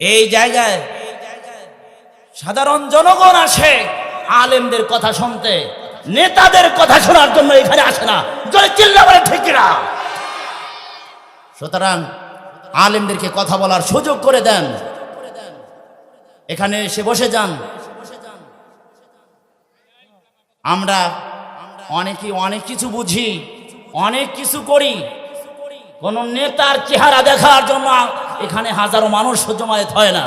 এই জায়গায় সাধারণ জনগণ আসে, আলেমদের কথা শুনতে, নেতাদের কথা শোনার জন্য এখানে আসে না। জোরে চিল্লা বলে ঠিক না সুতরাং আলেমদেরকে কথা বলার সুযোগ করে দেন। এখানে এসে বসে যান। আমরা অনেকে অনেক কিছু বুঝি, অনেক কিছু করি। কোন নেতার চেহারা দেখার জন্য এখানে হাজারো মানুষ জমায়েত হয় না।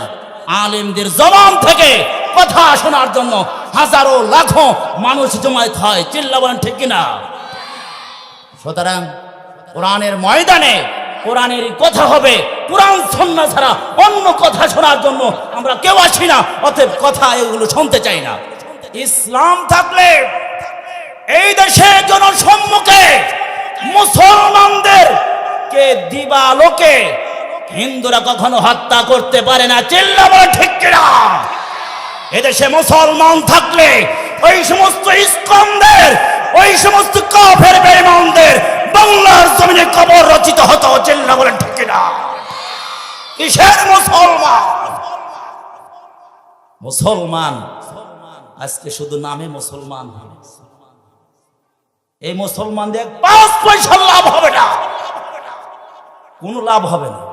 আলেমদের জবান থেকে কথা শোনার জন্য হাজারো লাখো মানুষ জমায়েত হয়। চিল্লা বলেন ঠিক কিনা? সুতরাং কোরআনের ময়দানে কোরআনের কথা হবে, কোরআন সন্না ছাড়া অন্য কথা শোনার জন্য আমরা কেউ আসি না, অতএব কথা এগুলো শুনতে চাই না। ইসলাম থাকলে এই দেশে জনসম্মুখে মুসলমানদের কে দিবালোকে হিন্দুরা কখনো হত্যা করতে পারে না চিল্লা বলে ঠিক কিনা? এদেশে মুসলমান থাকলে ওই সমস্ত ইস্কনদের, ওই সমস্ত কাফের বেঈমানদের বাংলার জমিনে কবর রচিত হতো চিল্লা বলে ঠিক কিনা? কিসের মুসলমান? মুসলমান, আজকে শুধু নামে মুসলমান এই মুসলমানদের পাঁচ পয়সা লাভ হবে না। কোনো লাভ হবে না।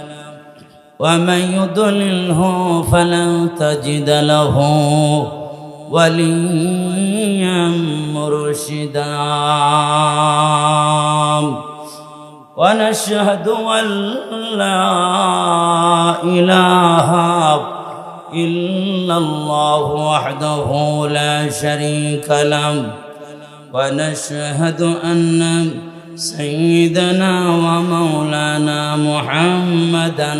ومن يضلله فلن تجد له وليا مرشدا. ونشهد أن لا إله إلا الله وحده لا شريك له. ونشهد أن سيدنا ومولانا محمدا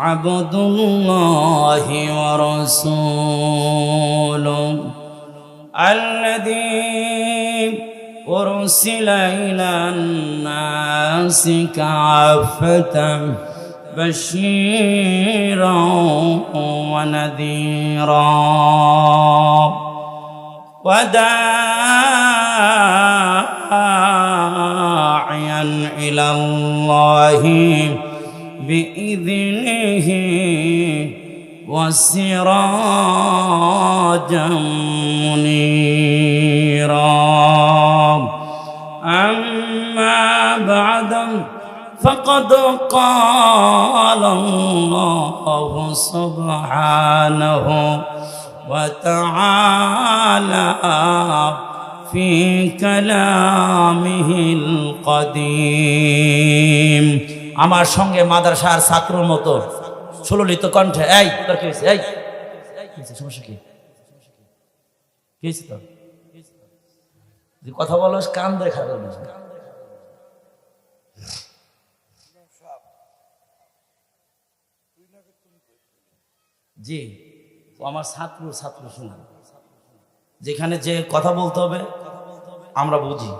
عبد الله ورسوله الذي أرسل إلى الناس كافة بشيرا ونذيرا وداعيا إلى الله بإذنه وسراجا منيرا. أما بعد فقد قال الله سبحانه وتعالى في كلامه القديم. আমার সঙ্গে মাদ্রাসার ছাত্রর মতো সুললিত কণ্ঠে, এই, তোর কি হয়েছে? এই? সমস্যা কি? কি হয়েছে তোর? কথা বলো কান দেখা গেল জি, ও আমার ছাত্র ছাত্র শুনে যেখানে যে কথা বলতে হবে, আমরা বুঝি।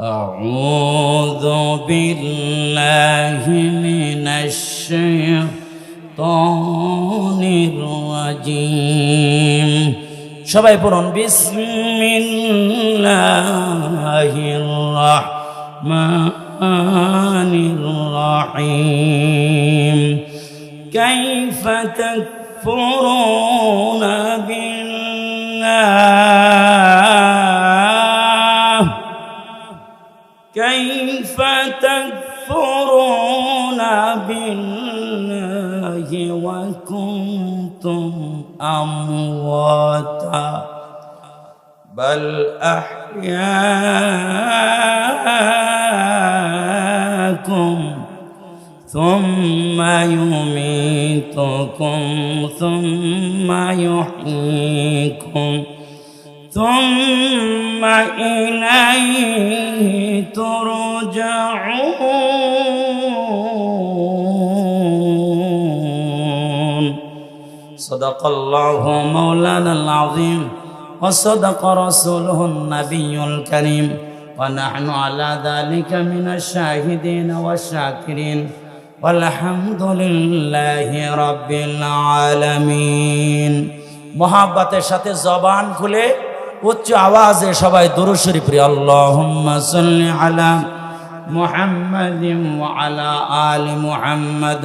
أعوذ بالله من الشيطان الرجيم সবাই পড়ুন বিসমিল্লাহির রহমানির রহিম كيف تكفرون بالله بالله وكنتم أمواتا. بل أحياكم ثم يميتكم ثم يحييكم ثم إليه ترجعون. صدق الله مولانا العظيم وصدق رسوله النبي الكريم ونحن على ذلك من الشاهدين والشاكرين والحمد لله رب العالمين মহাব্বাতের সাথে জবান খুলে উচ্চ আওয়াজে সবাই দুরু শরীফ রে আল্লাহুম্মা সাল্লি আলা মুহাম্মাদিন ওয়া আলা আলি মুহাম্মাদ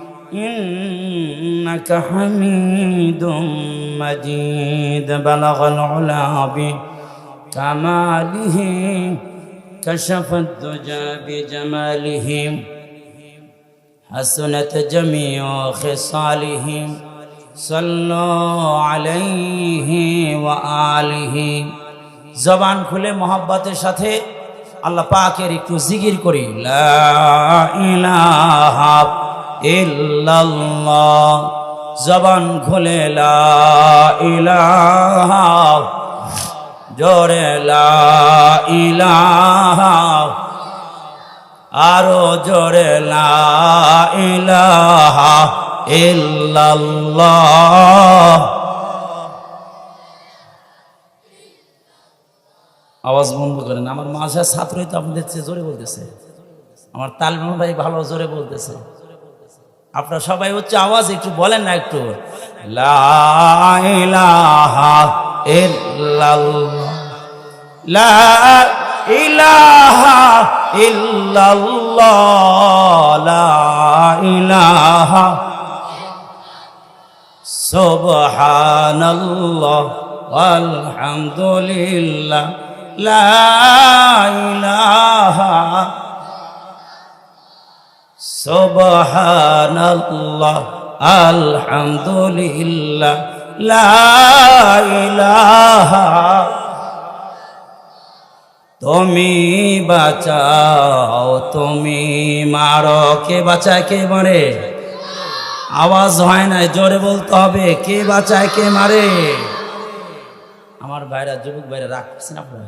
إنك حميد مجيد بلغ العلا بكماله كشف الدجى بجماله حسنت جميع خصالهم صلوا عليه وآله জবান খুলে মোহাব্বতের সাথে আল্লাহ পাকের একটু জিকির করি লা ইলাহা জবান খুলে, লা লা আরও জোরে, লা ইলাহা আওয়াজ বন্ধ করেন। আমার মাঝে ছাত্রই তো আপনাদের জোরে বলতেছে। আমার তালমান ভাই ভালো জোরে বলতেছে। আপনারা সবাই হচ্ছে আওয়াজ একটু বলেন না একটু। সুবহানাল্লাহ। আলহামদুলিল্লাহ। লা ইলাহা সুবহানাল্লাহ, আলহামদুলিল্লাহ, লা ইলাহা। তুমি বাঁচাও, তুমি মারো। কে বাঁচায়, কে মারে? আওয়াজ হয় না জোরে বলতে হবে, কে বাঁচায়, কে মারে? আমার ভাইরা, যুবক ভাইরা, রাগ করছেন আপনারা?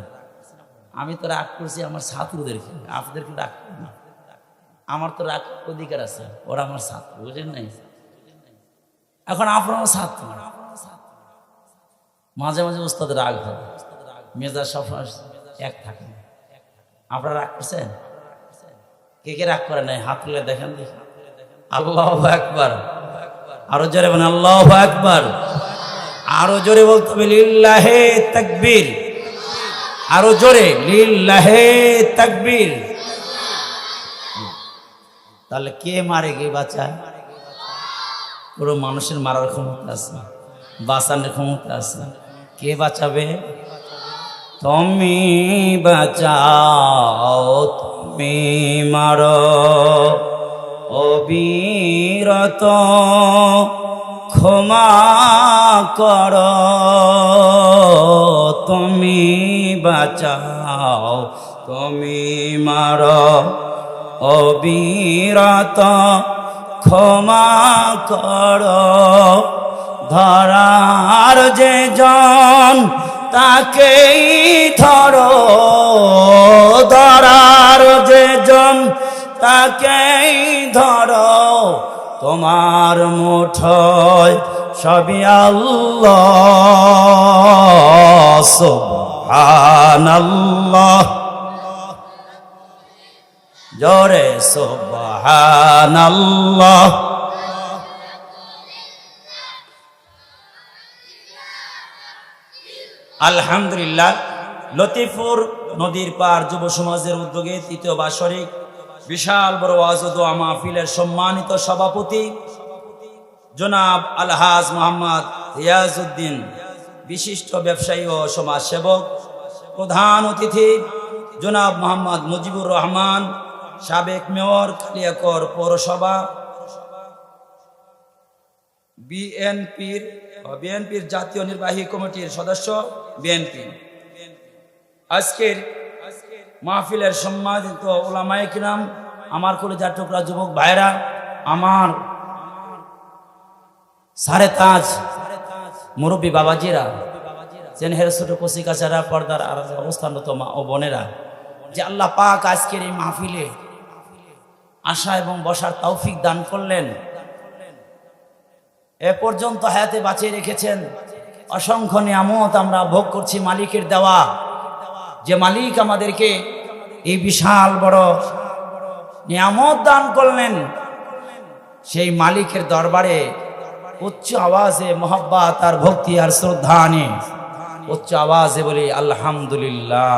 আমি তো রাগ করছি, আমার ছাত্রদেরকে। আপনাদেরকে রাগ করি না। আমার তো রাগ অধিকার আছে, ওরা আমার ছাত্র, বুঝেন নাই? এখন আপনার ছাত্র। মাঝে মাঝে ওস্তাদের রাগ হয়, মেজাজ সবসময় এক থাকে। আপনারা রাগ করছেন? কে কে রাগ করে নাই? হাত তুলে দেখেন দেখি। আল্লাহ একবার আরও জোরে বলেন, আল্লাহ একবার আরও জোরে বলতে হবে, লিল্লাহে তাকবীর। আরও জোরে, লিল্লাহে তাকবীর। তাহলে কে মারে, কে বাঁচায়? পুরো মানুষের মারার ক্ষমতা আছে? বাঁচানোর ক্ষমতা আছে? কে বাঁচাবে? তুমি বাঁচাও, তুমি মারো। অবিরত ক্ষমা কর। তুমি বাঁচাও, তুমি মারো। অবিরত ক্ষমা কর। ধরার যে জন, তাকেই ধরো। ধরার যে জন, তাকেই ধরো। তোমার মুঠোয় সবই আল্লাহ, সুবহানাল্লাহ। জোরে সুবহানাল্লাহ। আলহামদুলিল্লাহ, লতিফুর নদীর পার যুব সমাজের উদ্যোগে তৃতীয় বাৎসরিক বিশাল বড় ও মাহফিলের সম্মানিত সভাপতি জনাব আলহাজ মোহাম্মদ রিয়াজউদ্দিন, বিশিষ্ট ব্যবসায়ী ও সমাজসেবক, প্রধান অতিথি জনাব মোহাম্মদ মুজিবুর রহমান সাবেক মেয়র কালিয়াকর পৌরসভা, বিএনপির বিএনপির জাতীয় নির্বাহী কমিটির সদস্য, বিএনপি। আজকের মাহফিলের সম্মানিত ওলামায়ে কিরাম, আমার কলেজার টুকরা যুবক ভাইরা আমার সাড়ে তাজ মুরব্বী বাবাজিরা কচি কাচারা, পর্দার আর অবস্থানরত মা ও বোনেরা, যে আল্লাহ পাক আজকের এই মাহফিলে আসা এবং বসার তৌফিক দান করলেন। এ পর্যন্ত হায়াতে বাঁচিয়ে রেখেছেন। অসংখ্য নিয়ামত আমরা ভোগ করছি মালিকের দেওয়া। যে মালিক আমাদেরকে এই বিশাল বড় নিয়ামত দান করলেন, সেই মালিকের দরবারে উচ্চ আওয়াজে মোহব্বত আর ভক্তি আর শ্রদ্ধা আনে। উচ্চ আওয়াজে বলি, আলহামদুলিল্লাহ।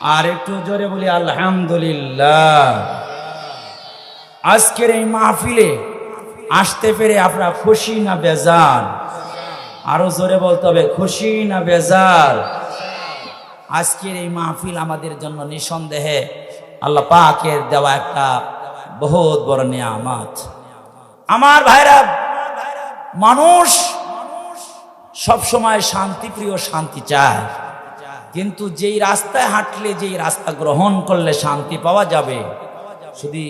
আর একটু জোরে বলি, আলহামদুলিল্লাহ। আজকের এই মাহফিলে আসতে পেরে আপনারা খুশি না বেজার? আরও জোরে বলতে হবে, খুশি না বেজার? আজকের এই মাহফিল আমাদের জন্য নিঃসন্দেহে আল্লাহ পাকের দেওয়া একটা বহুত বড় নিয়ামত। আমার ভাইরা, মানুষ সব সময় শান্তিপ্রিয় শান্তি চায়। কিন্তু যেই রাস্তায় হাঁটলে, যেই রাস্তা গ্রহণ করলে শান্তি পাওয়া যাবে, যদি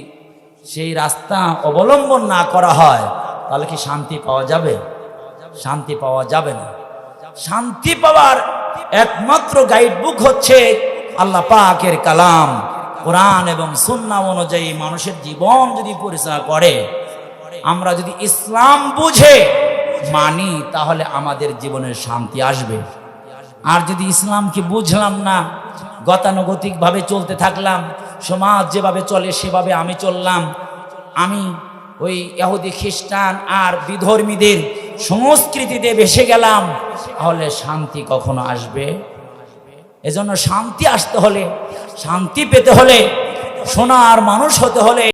সেই রাস্তা অবলম্বন না করা হয়, তাহলে কি শান্তি পাওয়া যাবে? শান্তি পাওয়া যাবে না। শান্তি পাওয়ার একমাত্র গাইড বুক হচ্ছে আল্লাহ পাকের কালাম। কোরআন এবং সুন্না অনুযায়ী মানুষের জীবন যদি পরিচালনা করে, আমরা যদি ইসলাম বুঝে মানি, তাহলে আমাদের জীবনের শান্তি আসবে। আর যদি ইসলামকে বুঝলাম না, গতানুগতিকভাবে চলতে থাকলাম, সমাজ যেভাবে চলে সেভাবে আমি চললাম। আমি ওই ইহুদি খ্রিস্টান আর বিধর্মীদের সংস্কৃতিতে ভেসে গেলাম, তাহলে শান্তি কখনো আসবে? এজন্য শান্তি আসতে হলে, শান্তি পেতে হলে, সোনার মানুষ হতে হলে